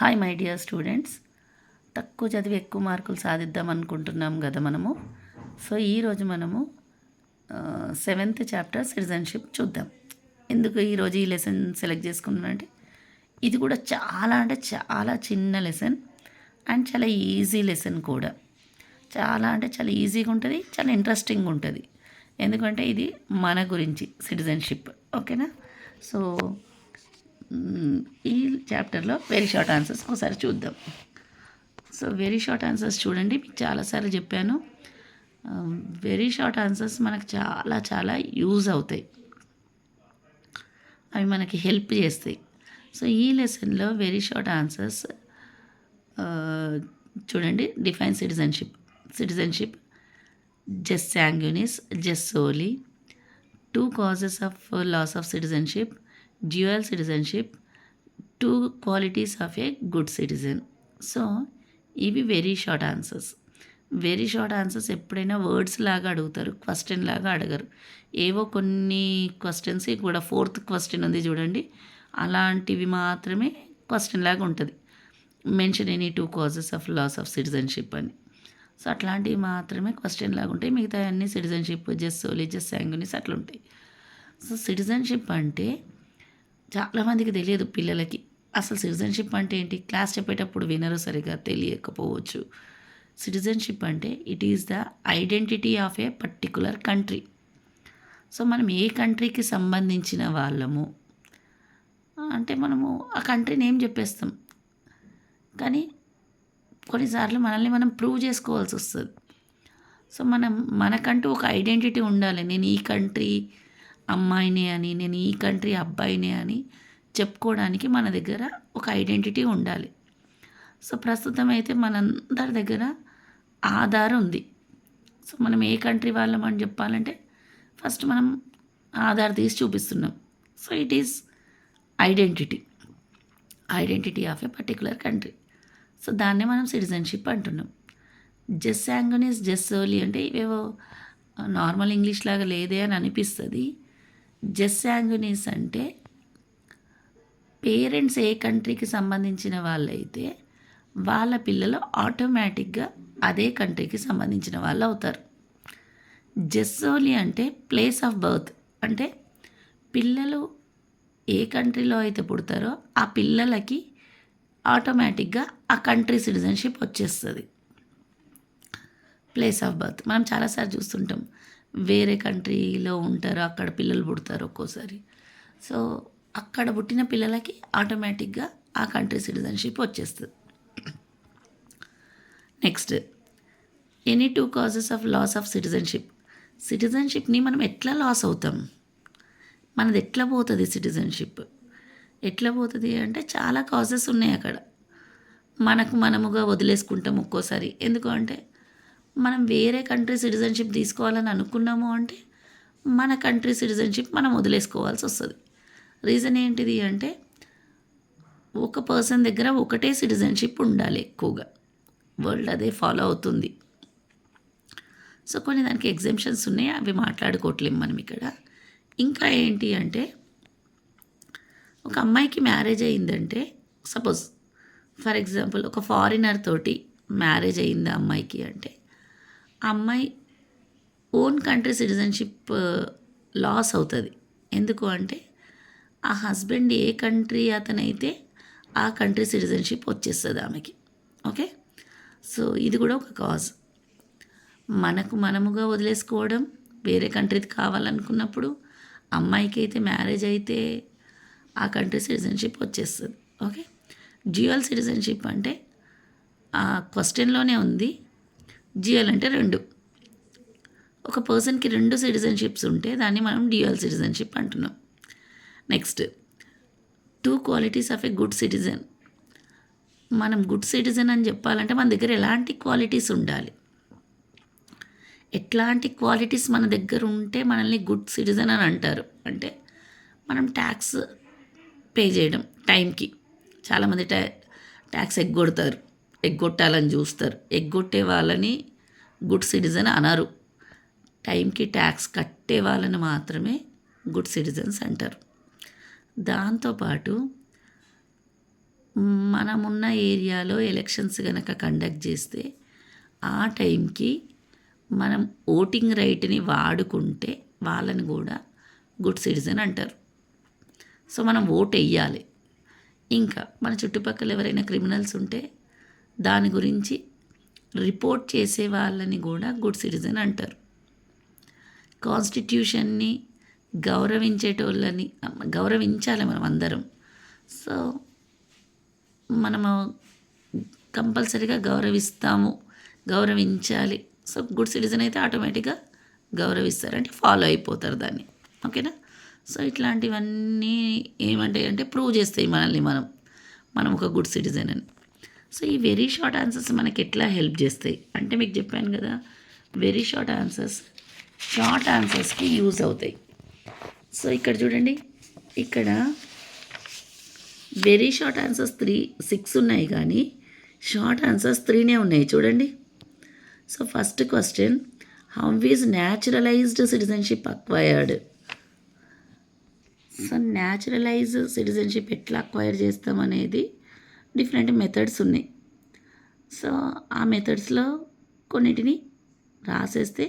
Hi my dear students తక్కువ చదివి ఎక్కువ మార్కులు సాధిద్దాం అనుకుంటున్నాం కదా మనము. సో ఈరోజు మనము సెవెంత్ చాప్టర్ సిటిజన్షిప్ చూద్దాం. ఎందుకు ఈరోజు ఈ లెసన్ సెలెక్ట్ చేసుకున్నానంటే ఇది కూడా చాలా అంటే చాలా చిన్న లెసన్ అండ్ చాలా ఈజీ లెసన్ కూడా. చాలా అంటే చాలా ఈజీగా ఉంటుంది చాలా ఇంట్రెస్టింగ్ ఉంటుంది. ఎందుకంటే ఇది మన గురించి సిటిజన్షిప్ ఓకేనా సో చాప్టర్లో వెరీ షార్ట్ ఆన్సర్స్ ఒకసారి చూద్దాం. సో వెరీ షార్ట్ ఆన్సర్స్ చూడండి మీకు చాలాసార్లు చెప్పాను. వెరీ షార్ట్ ఆన్సర్స్ మనకు చాలా చాలా యూజ్ అవుతాయి. అవి మనకి హెల్ప్ చేస్తాయి. సో ఈ లెసన్లో వెరీ షార్ట్ ఆన్సర్స్ చూడండి define citizenship citizenship jus sanguinis jus soli two causes of loss of citizenship dual citizenship two qualities of a good citizen so ఇవి very short answers very short answers ఎప్పుడైనా words లాగా అడుగుతారు question లాగా అడగరు. ఏవో కొన్ని questions కూడా fourth question ఉంది చూడండి అలాంటివి మాత్రమే క్వశ్చన్ లాగా ఉంటుంది. Mention any two causes of loss of citizenship అని. సో అట్లాంటివి మాత్రమే క్వశ్చన్ లాగా ఉంటాయి. మిగతా అన్ని citizenship jus soli jus sanguinis అట్లా ఉంటాయి సో సిటిజన్షిప్ అంటే చాలామందికి తెలియదు పిల్లలకి. అసలు సిటిజన్షిప్ అంటే ఏంటి? క్లాస్ చెప్పేటప్పుడు వినరు సరిగా తెలియకపోవచ్చు. సిటిజన్షిప్ అంటే it is the identity of a particular country. So మనం ఏ కంట్రీకి సంబంధించిన వాళ్ళము? అంటే మనము ఆ కంట్రీని ఏం చెప్పేస్తాం? కానీ కొన్నిసార్లు మనల్ని మనం ప్రూవ్ చేసుకోవాల్సి వస్తుంది. సో మనం మనకంటూ ఒక ఐడెంటిటీ ఉండాలి. నేను ఈ కంట్రీ అమ్మాయినే అని నేను ఈ కంట్రీ అబ్బాయినే అని. చెప్పుకోవడానికి మన దగ్గర ఒక ఐడెంటిటీ ఉండాలి. సో ప్రస్తుతం అయితే మనందరి దగ్గర ఆధార్ ఉంది. సో మనం ఏ కంట్రీ వాళ్ళం అని చెప్పాలంటే ఫస్ట్ మనం ఆధార్ తీసి చూపిస్తున్నాం. So it is identity. Identity of a particular country. So దాన్నే మనం సిటిజన్షిప్ అంటున్నాం. జస్ యాంగనీస్ జస్ ఓలీ అంటే ఇవేవో నార్మల్ ఇంగ్లీష్ లాగా లేదే అని అనిపిస్తుంది. జస్ యాంగనీస్ అంటే పేరెంట్స్ ఏ కంట్రీకి సంబంధించిన వాళ్ళైతే వాళ్ళ పిల్లలు ఆటోమేటిక్గా అదే కంట్రీకి సంబంధించిన వాళ్ళు అవుతారు. జెస్సోలి అంటే ప్లేస్ ఆఫ్ బర్త్. అంటే పిల్లలు ఏ కంట్రీలో అయితే పుడతారో ఆ పిల్లలకి ఆటోమేటిక్గా ఆ కంట్రీ సిటిజన్షిప్ వచ్చేస్తుంది. Place of birth. మనం చాలాసార్లు చూస్తుంటాం వేరే కంట్రీలో ఉంటారు అక్కడ పిల్లలు పుడతారు ఒక్కోసారి. సో అక్కడ పుట్టిన పిల్లలకి ఆటోమేటిక్గా ఆ కంట్రీ సిటిజన్షిప్ వచ్చేస్తుంది. Next any two causes of loss of citizenship సిటిజన్షిప్ని మనం ఎట్లా లాస్ అవుతాం? మనది ఎట్లా పోతుంది సిటిజన్షిప్ ఎట్లా పోతుంది అంటే చాలా కాజెస్ ఉన్నాయి అక్కడ. మనకు మనముగా వదిలేసుకుంటాం ఒక్కోసారి. ఎందుకు అంటే మనం వేరే కంట్రీ సిటిజన్షిప్ తీసుకోవాలని అనుకున్నాము అంటే మన కంట్రీ సిటిజన్షిప్ మనం వదిలేసుకోవాల్సి వస్తుంది. రీజన్ ఏంటిది అంటే ఒక పర్సన్ దగ్గర ఒకటే సిటిజన్షిప్ ఉండాలి ఎక్కువగా. వరల్డ్ అదే ఫాలో అవుతుంది. సో కొన్ని దానికి ఎగ్జామ్షన్స్ ఉన్నాయి అవి మాట్లాడుకోవట్లేము మనం ఇక్కడ. ఇంకా ఏంటి అంటే ఒక అమ్మాయికి మ్యారేజ్ అయిందంటే సపోజ్ ఫర్ ఎగ్జాంపుల్ ఒక ఫారినర్ తోటి మ్యారేజ్ అయింది అమ్మాయికి అంటే ఆ అమ్మాయి ఓన్ కంట్రీ సిటిజన్షిప్ లాస్ అవుతుంది. ఎందుకు అంటే ఆ హస్బెండ్ ఏ కంట్రీ అతనైతే ఆ కంట్రీ సిటిజన్షిప్ వచ్చేస్తుంది ఆమెకి. ఓకే? సో ఇది కూడా ఒక కాజ్. మనకు మనముగా వదిలేసుకోవడం వేరే కంట్రీది కావాలనుకున్నప్పుడు అమ్మాయికి అయితే మ్యారేజ్ అయితే ఆ కంట్రీ సిటిజన్షిప్ వచ్చేస్తుంది. ఓకే? డ్యూయల్ సిటిజన్షిప్ అంటే ఆ క్వశ్చన్లోనే ఉంది. డ్యూయల్ అంటే రెండు. ఒక పర్సన్కి రెండు సిటిజన్షిప్స్ ఉంటే దాన్ని మనం డ్యూయల్ సిటిజన్షిప్ అంటున్నాం. Next two qualities of a good citizen మనం గుడ్ సిటిజన్ అని చెప్పాలంటే మన దగ్గర ఎలాంటి క్వాలిటీస్ ఉండాలి? ఎట్లాంటి క్వాలిటీస్ మన దగ్గర ఉంటే మనల్ని గుడ్ సిటిజన్ అని అంటారు? అంటే మనం ట్యాక్స్ పే చేయడం టైంకి చాలామంది ట్యా ట్యాక్స్ ఎగ్గొడతారు ఎగ్గొట్టాలని చూస్తారు. ఎగ్గొట్టే వాళ్ళని గుడ్ సిటిజన్ అనరు. టైంకి ట్యాక్స్ కట్టే వాళ్ళని మాత్రమే గుడ్ సిటిజన్స్ అంటారు. దాంతోపాటు మనమున్న ఏరియాలో ఎలక్షన్స్ కనుక కండక్ట్ చేస్తే ఆ టైంకి మనం ఓటింగ్ రైట్ని వాడుకుంటే వాళ్ళని కూడా గుడ్ సిటిజన్ అంటారు. సో మనం ఓట్ వేయాలి ఇంకా మన చుట్టుపక్కల ఎవరైనా క్రిమినల్స్ ఉంటే దాని గురించి రిపోర్ట్ చేసే వాళ్ళని కూడా గుడ్ సిటిజన్ అంటారు. కాన్స్టిట్యూషన్ని గౌరవించేటోళ్ళని గౌరవించాలి మనం అందరం. సో మనము కంపల్సరీగా గౌరవిస్తాము గౌరవించాలి. సో గుడ్ సిటిజన్ అయితే ఆటోమేటిక్గా గౌరవిస్తారు అంటే ఫాలో అయిపోతారు దాన్ని. ఓకేనా? సో ఇట్లాంటివన్నీ ఏమంటాయి అంటే ప్రూవ్ చేస్తాయి మనల్ని మనం. మనం ఒక గుడ్ సిటిజన్ అని. సో ఈ వెరీ షార్ట్ ఆన్సర్స్ మనకి ఎట్లా హెల్ప్ చేస్తాయి? అంటే మీకు చెప్పాను కదా వెరీ షార్ట్ ఆన్సర్స్ షార్ట్ ఆన్సర్స్కి యూజ్ అవుతాయి. సో ఇక్కడ చూడండి. ఇక్కడ very short answers three six ఉన్నాయి కానీ షార్ట్ ఆన్సర్స్ త్రీనే ఉన్నాయి. చూడండి. So first question how is naturalised citizenship acquired so naturalise citizenship ఎట్లా అక్వైర్ చేస్తాం అనేది డిఫరెంట్ మెథడ్స్ ఉన్నాయి. సో ఆ మెథడ్స్లో కొన్నిటిని రాసేస్తే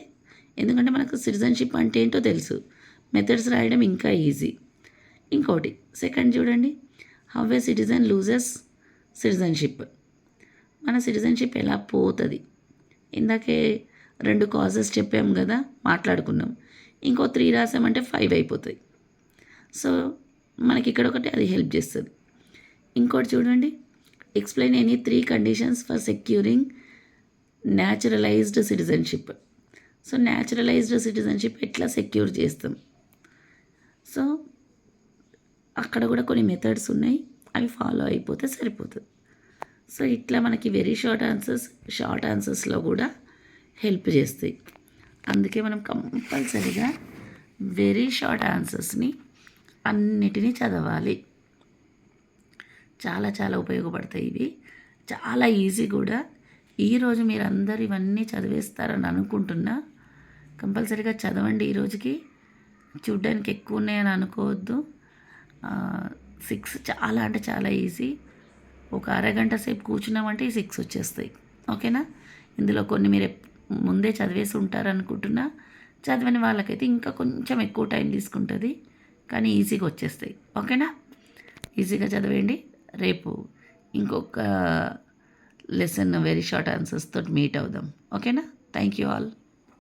ఎందుకంటే మనకు సిటిజన్షిప్ అంటే ఏంటో తెలుసు. మెథడ్స్ రాయడం ఇంకా ఈజీ ఇంకోటి సెకండ్ చూడండి. How a citizen loses citizenship మన సిటిజన్షిప్ ఎలా పోతుంది? ఇందాకే రెండు కాజెస్ చెప్పాం కదా మాట్లాడుకున్నాం. ఇంకో త్రీ రాసామంటే ఫైవ్ అయిపోతాయి సో మనకి ఇక్కడ ఒకటి అది హెల్ప్ చేస్తుంది. ఇంకోటి చూడండి. Explain any three conditions for securing naturalised citizenship so naturalised citizenship ఎట్లా సెక్యూర్ చేస్తాం? సో అక్కడ కూడా కొన్ని మెథడ్స్ ఉన్నాయి. అవి ఫాలో అయిపోతే సరిపోతుంది. సో ఇట్లా మనకి వెరీ షార్ట్ ఆన్సర్స్ షార్ట్ ఆన్సర్స్లో కూడా హెల్ప్ చేస్తాయి. అందుకే మనం కంపల్సరీగా వెరీ షార్ట్ ఆన్సర్స్ని అన్నిటినీ చదవాలి. చాలా చాలా ఉపయోగపడతాయి ఇవి. చాలా ఈజీ కూడా. ఈరోజు మీరు అందరు ఇవన్నీ చదివేస్తారని అనుకుంటున్నా. కంపల్సరీగా చదవండి ఈరోజుకి చూడ్డానికి ఎక్కువ ఉన్నాయని అనుకోవద్దు. సిక్స్ చాలా అంటే చాలా ఈజీ. ఒక అరగంట సేపు కూర్చున్నామంటే ఈ సిక్స్ వచ్చేస్తాయి. ఓకేనా? ఇందులో కొన్ని మీరు ముందే చదివేసి ఉంటారనుకుంటున్నా. చదివని వాళ్ళకైతే ఇంకా కొంచెం ఎక్కువ టైం తీసుకుంటుంది. కానీ ఈజీగా వచ్చేస్తాయి. ఓకేనా? ఈజీగా చదివేయండి. రేపు ఇంకొక లెసన్ వెరీ షార్ట్ ఆన్సర్స్ తోటి మీట్ అవుదాం. ఓకేనా? Thank you all.